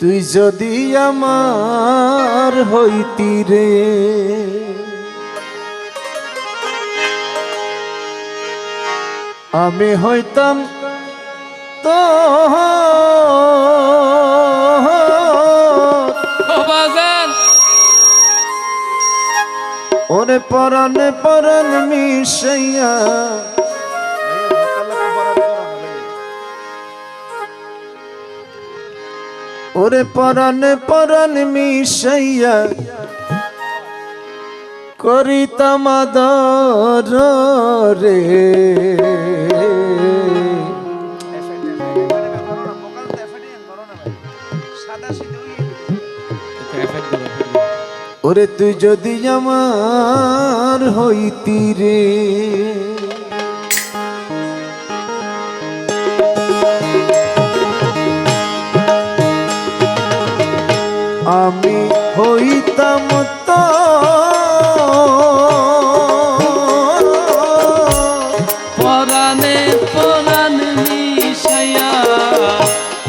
তুই যদি আমার হইতি রে। আমি হইতাম তো ওরে পরানে পরান মিশাইয়া ওরে পরানে পরান মিশাইয়া করিতাম আদর রে। ওরে তুই যদি আমার হইতি রে। হইতাম তো। পরানে পরান মিশাইয়া।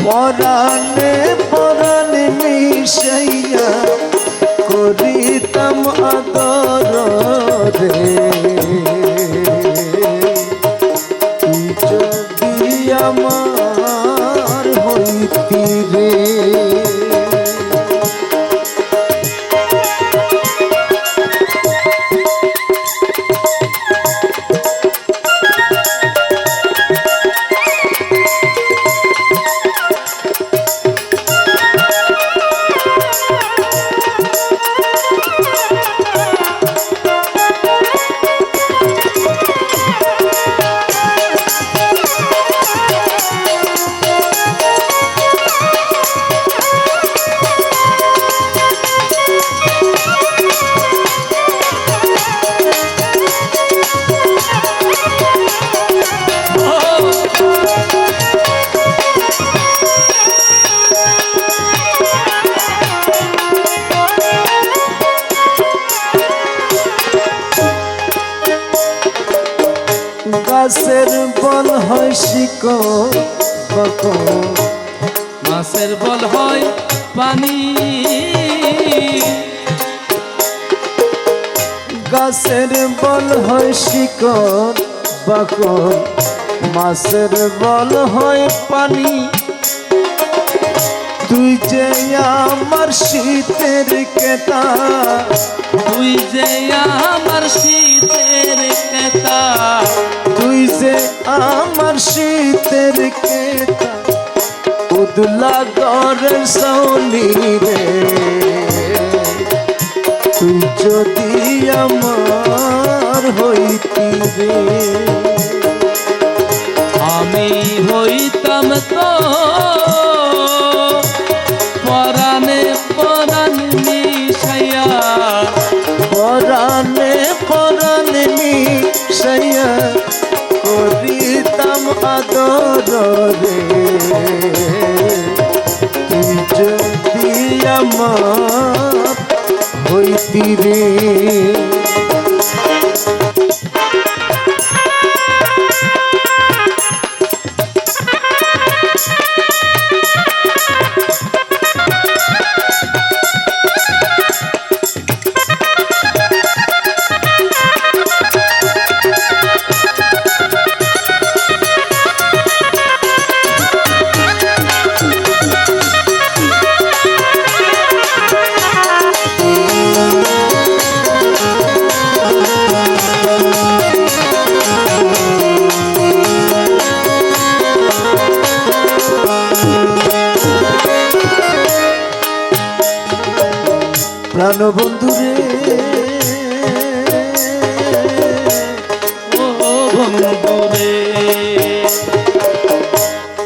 পরাণে পরাণে মিশাইয়া করিতাম আদর। গাছের বল হয় কখন মাছের বল হয় পানি। গাছের বল হয় শিকড় বাকল মাছের বল হয় পানি। তুই যে আমার শীতের কেতা তুই যে আমার শীতের শীতের কেতা উদলা গর সৌলি রে। তুই যদি আমার হইতি রে আমি হইতাম তো হইতি রে। প্রাণবন্ধু রে? ও বন্ধুরে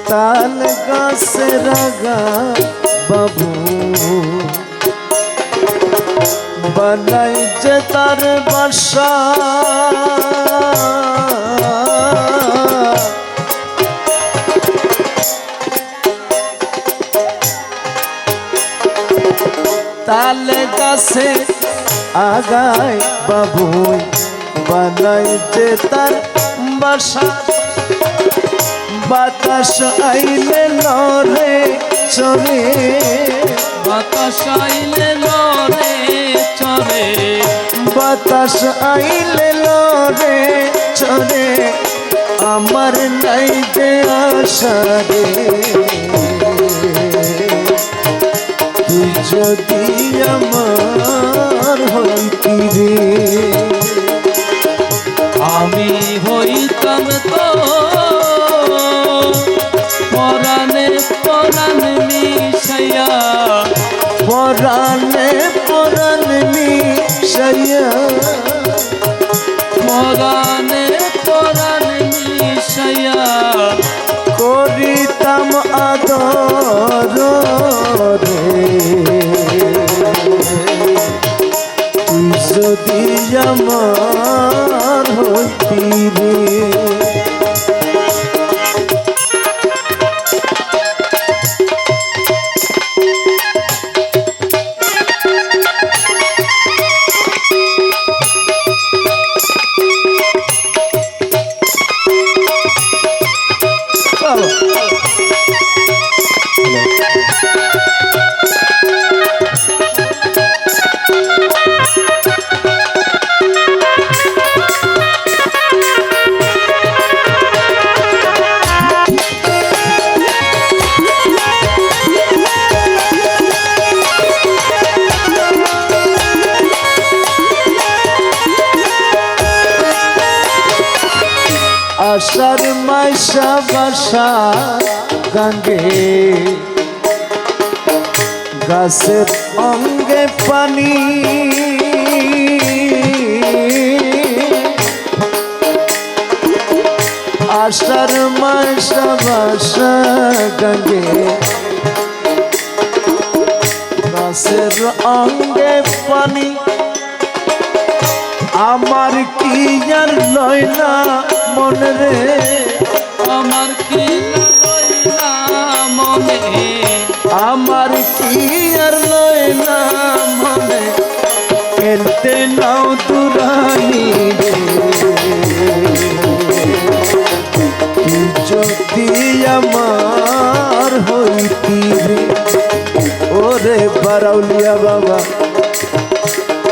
তাল গাছে রাগা বাবু বানাই যে তার বাসা। তাল গাছে আগায় বাবুই বানাই যে তার বাসা। বাতাস আইলে নরে চরে বাতাস আইলে লরে চরে বাতাস আইলে লরে চরে আমার নাই যে আশা রে। যদি আমার হইতি রে? আমি হইতাম তো পরাণে পরাণ মিশাইয়া। পরাণে পরাণ মিশাইয়া। আশার মাইশা বাসা গাঙ্গে। গাছের অঙ্গে পানি। আশার মাইশা বাসা গাঙ্গে। গাছের অঙ্গে পানি। আমার কি আর লয় না মনে রে? আমার কি মনে আমার কি আর লয় না মনে খেলতে নাও তুরানি রে। যদি আমার হইতি রে ওরে বারাউলিয়া বাবা।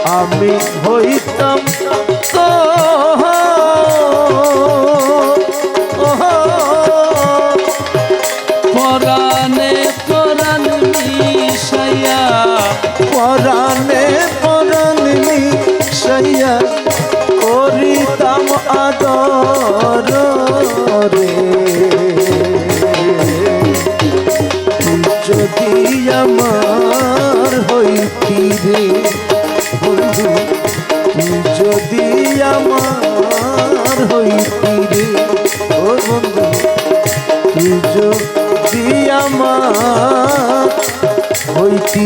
আমি হইতাম যদি আমার হইতি রে ও বন্ধু তুই যদি আমার হইতি